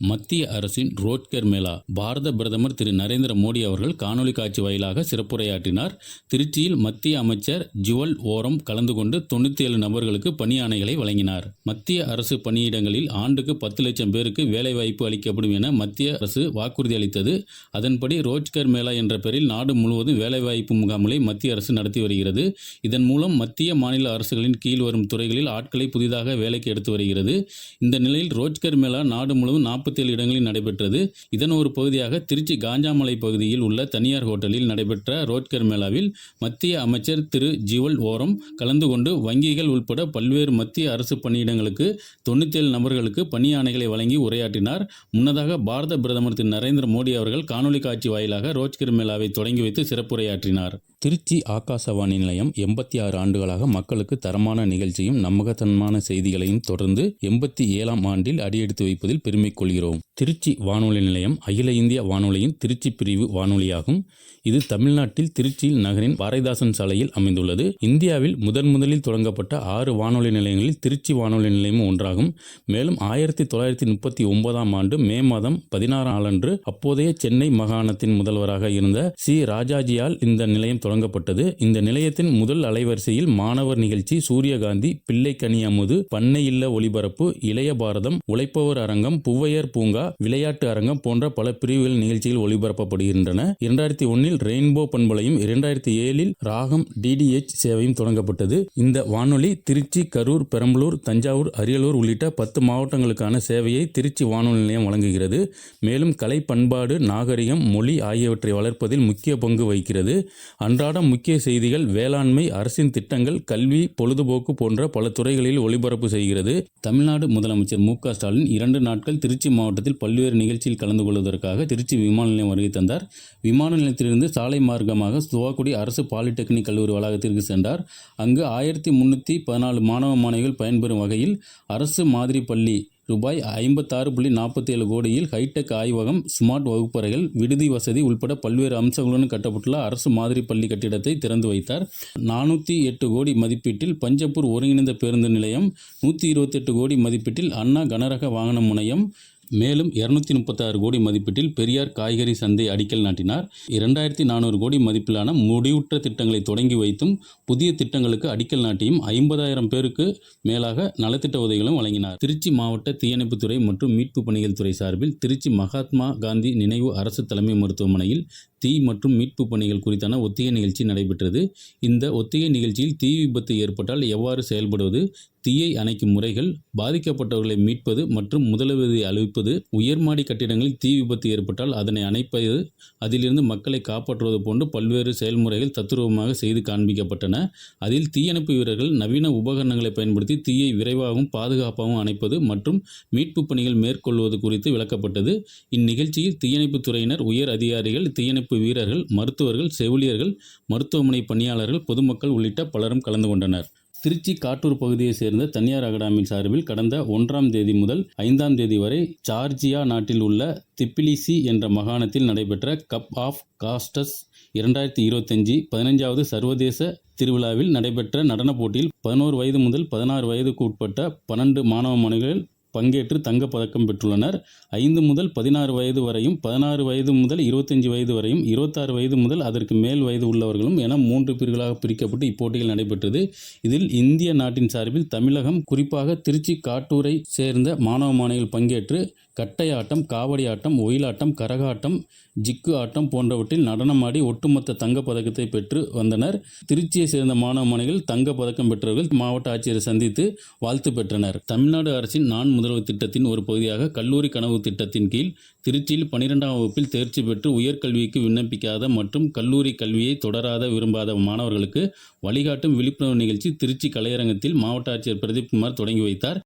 மத்திய அரசின் ரோட்கர் மேளா. பாரத பிரதமர் திரு நரேந்திர மோடி அவர்கள் காணொலி காட்சி வாயிலாக சிறப்புரையாற்றினார். திருச்சியில் மத்திய அமைச்சர் ஜுவல் ஓரம் கலந்து கொண்டு தொண்ணூற்றி ஏழு நபர்களுக்கு பணி ஆணைகளை வழங்கினார். மத்திய அரசு பணியிடங்களில் ஆண்டுக்கு பத்து லட்சம் பேருக்கு வேலைவாய்ப்பு அளிக்கப்படும் என மத்திய அரசு வாக்குறுதி அளித்தது. அதன்படி ரோஜ்கர் மேளா என்ற பெயரில் நாடு முழுவதும் வேலைவாய்ப்பு முகாம்களை மத்திய அரசு நடத்தி வருகிறது. இதன் மூலம் மத்திய மாநில அரசுகளின் கீழ் வரும் துறைகளில் ஆட்களை புதிதாக வேலைக்கு எடுத்து வருகிறது. இந்த நிலையில் ரோஜ்கர் மேளா நாடு முழுவதும் நாற்பது நாற்பத்தேழு இடங்களில் நடைபெற்றது. இதன் ஒரு பகுதியாக திருச்சி காஞ்சாமலை பகுதியில் உள்ள தனியார் ஹோட்டலில் நடைபெற்ற ரோட்கர் மேளாவில் மத்திய அமைச்சர் திரு. ஜிவல் ஓரம் கலந்து கொண்டு வங்கிகள் உட்பட பல்வேறு மத்திய அரசு பணியிடங்களுக்கு தொண்ணூத்தேழு நபர்களுக்கு பணியானைகளை வழங்கி உரையாற்றினார். முன்னதாக பாரத பிரதமர் திரு. நரேந்திர மோடி அவர்கள் காணொலி காட்சி வாயிலாக ரோஜ்கர் மேளாவை தொடங்கி வைத்து சிறப்புரையாற்றினார். திருச்சி ஆகாசவாணி நிலையம் எண்பத்தி ஆறு ஆண்டுகளாக மக்களுக்கு தரமான நிகழ்ச்சியும் நம்பகத்தன்மான செய்திகளையும் தொடர்ந்து எண்பத்தி ஏழாம் ஆண்டில் அடியெடுத்து வைப்பதில் பெருமை கொள்கிறோம். திருச்சி வானொலி நிலையம் அகில இந்திய வானொலியின் திருச்சி பிரிவு வானொலியாகும். இது தமிழ்நாட்டில் திருச்சியில் நகரின் வாரைதாசன் சாலையில் அமைந்துள்ளது. இந்தியாவில் முதன் முதலில் தொடங்கப்பட்ட ஆறு வானொலி நிலையங்களில் திருச்சி வானொலி நிலையமும் ஒன்றாகும். மேலும் ஆயிரத்தி தொள்ளாயிரத்தி முப்பத்தி ஒன்பதாம் ஆண்டு மே மாதம் பதினாறாம் நாளன்று அப்போதைய சென்னை மாகாணத்தின் முதல்வராக இருந்த சி. ராஜாஜியால் இந்த நிலையம் தொடங்கப்பட்டது. இந்த நிலையத்தின் முதல் அலைவரிசையில் மாணவர் நிகழ்ச்சி சூரியகாந்தி பிள்ளைக்கனி அமுது பண்ணை இல்ல ஒளிபரப்பு இளைய பாரதம் உழைப்பவர் அரங்கம் புவையர் பூங்கா விளையாட்டு அரங்கம் போன்ற பல பிரிவுகள் நிகழ்ச்சிகள் ஒளிபரப்பப்படுகின்றன. இரண்டாயிரத்தி ஒன்னில் ரெயின்போ பண்பலையும் இரண்டாயிரத்தி ஏழில் ராகம் டிடிஎச் சேவையும் தொடங்கப்பட்டது. இந்த வானொலி திருச்சி கரூர் பெரம்பலூர் தஞ்சாவூர் அரியலூர் உள்ளிட்ட பத்து மாவட்டங்களுக்கான சேவையை திருச்சி வானொலி நிலையம் வழங்குகிறது. மேலும் கலை பண்பாடு நாகரிகம் மொழி ஆகியவற்றை வளர்ப்பதில் முக்கிய பங்கு வகிக்கிறது. அன்றாடம் முக்கிய செய்திகள் வேளாண்மை அரசின் திட்டங்கள் கல்வி பொழுதுபோக்கு போன்ற பல துறைகளில் ஒளிபரப்பு செய்கிறது. தமிழ்நாடு முதலமைச்சர் மு க ஸ்டாலின் இரண்டு நாட்கள் திருச்சி மாவட்டத்தில் பல்வேறு நிகழ்ச்சியில் கலந்து கொள்வதற்காக திருச்சி விமான நிலையம் வருகை தந்தார். விமான நிலையத்திலிருந்து சாலை மார்க்கமாக சுவாக்குடி அரசு பாலிடெக்னிக் கல்லூரி வளாகத்திற்கு சென்றார். அங்கு ஆயிரத்தி முன்னூற்றி பதினாலு மாணவ மாணவிகள் பயன்பெறும் வகையில் அரசு மாதிரி பள்ளி ரூபாய் ஐம்பத்தாறு புள்ளி நாற்பத்தி ஏழு கோடியில் ஹைடெக் ஆய்வகம் ஸ்மார்ட் வகுப்பறைகள் விடுதி வசதி உள்பட பல்வேறு அம்சங்களுடன் கட்டப்பட்டுள்ள அரசு மாதிரி பள்ளி கட்டிடத்தை திறந்து வைத்தார். நானூற்றி எட்டு கோடி மதிப்பீட்டில் பஞ்சப்பூர் ஒருங்கிணைந்த பேருந்து நிலையம் நூற்றி இருபத்தெட்டு கோடி மதிப்பீட்டில் அண்ணா கனரக வாகன முனையம் மேலும் இருநூத்தி முப்பத்தாறு கோடி மதிப்பீட்டில் பெரியார் காய்கறி சந்தை அடிக்கல் நாட்டினார். இரண்டாயிரத்தி நானூறு கோடி மதிப்பிலான முடிவுற்ற திட்டங்களை தொடங்கி வைத்தும் புதிய திட்டங்களுக்கு அடிக்கல் நாட்டியும் ஐம்பதாயிரம் பேருக்கு மேலாக நலத்திட்ட உதவிகளும் வழங்கினார். திருச்சி மாவட்ட தீயணைப்புத்துறை மற்றும் மீட்பு பணிகள் துறை சார்பில் திருச்சி மகாத்மா காந்தி நினைவு அரசு தலைமை மருத்துவமனையில் தீ மற்றும் மீட்பு பணிகள் குறித்தான ஒத்திகை நிகழ்ச்சி நடைபெற்றது. இந்த ஒத்திகை நிகழ்ச்சியில் தீ விபத்து ஏற்பட்டால் எவ்வாறு செயல்படுவது தீயை அணைக்கும் முறைகள் பாதிக்கப்பட்டவர்களை மீட்பது மற்றும் முதலுதவி அளிப்பது உயர்மாடி கட்டிடங்களில் தீ விபத்து ஏற்பட்டால் அதனை அணைப்பது அதிலிருந்து மக்களை காப்பாற்றுவது போன்று பல்வேறு செயல்முறைகள் தத்துரூபமாக செய்து காண்பிக்கப்பட்டன. அதில் தீயணைப்பு வீரர்கள் நவீன உபகரணங்களை பயன்படுத்தி தீயை விரைவாகவும் பாதுகாப்பாகவும் அணைப்பது மற்றும் மீட்பு பணிகள் மேற்கொள்வது குறித்து விளக்கப்பட்டது. இந்நிகழ்ச்சியில் தீயணைப்புத் துறையினர் உயர் அதிகாரிகள் தீயணைப்பு வீரர்கள் மருத்துவர்கள் செவிலியர்கள் மருத்துவமனை பணியாளர்கள் பொதுமக்கள் உள்ளிட்ட பலரும் கலந்து கொண்டனர். திருச்சி காட்டூர் பகுதியைச் சேர்ந்த தனியார் அகாடமி சார்பில் கடந்த ஒன்றாம் தேதி முதல் ஐந்தாம் தேதி வரை ஜார்ஜியா நாட்டில் உள்ள திப்பிலிசி என்ற மாகாணத்தில் நடைபெற்ற கப் ஆஃப் காஸ்டஸ் இரண்டாயிரத்தி இருபத்தஞ்சி பதினஞ்சாவது சர்வதேச திருவிழாவில் நடைபெற்ற நடனப் போட்டியில் பதினோரு வயது முதல் பதினாறு வயதுக்கு உட்பட்ட பன்னெண்டு மாணவ மாணவிகள் பங்கேற்று தங்கப்பதக்கம் பெற்றுள்ளனர். ஐந்து முதல் பதினாறு வயது வரையும் பதினாறு வயது முதல் இருபத்தஞ்சு வயது வரையும் இருபத்தாறு வயது முதல் அதற்கு மேல் வயது உள்ளவர்களும் என மூன்று பிரிவுகளாக பிரிக்கப்பட்டு இப்போட்டிகள் நடைபெற்றது. இதில் இந்திய நாட்டின் சார்பில் தமிழகம் குறிப்பாக திருச்சி காட்டூரை சேர்ந்த மாணவ மாணவிகள் பங்கேற்று கட்டையாட்டம் காவடியாட்டம் ஒயிலாட்டம் கரகாட்டம் ஜிக்கு ஆட்டம் போன்றவற்றில் நடனமாடி ஒட்டுமொத்த தங்கப் பதக்கத்தை பெற்று வந்தனர். திருச்சியை சேர்ந்த மாணவ மாணவிகள் தங்கப் பதக்கம் பெற்றவர்கள் மாவட்ட ஆட்சியரை சந்தித்து வாழ்த்து பெற்றனர். தமிழ்நாடு அரசின் நான் முதல்வர் திட்டத்தின் ஒரு பகுதியாக கல்லூரி கனவு திட்டத்தின் கீழ் திருச்சியில் பனிரெண்டாம் வகுப்பில் தேர்ச்சி பெற்று உயர்கல்விக்கு விண்ணப்பிக்காத மற்றும் கல்லூரி கல்வியை தொடராத விரும்பாத மாணவர்களுக்கு வழிகாட்டும் விழிப்புணர்வு நிகழ்ச்சி திருச்சி கலையரங்கத்தில் மாவட்ட ஆட்சியர் பிரதீப் குமார் தொடங்கி வைத்தார்.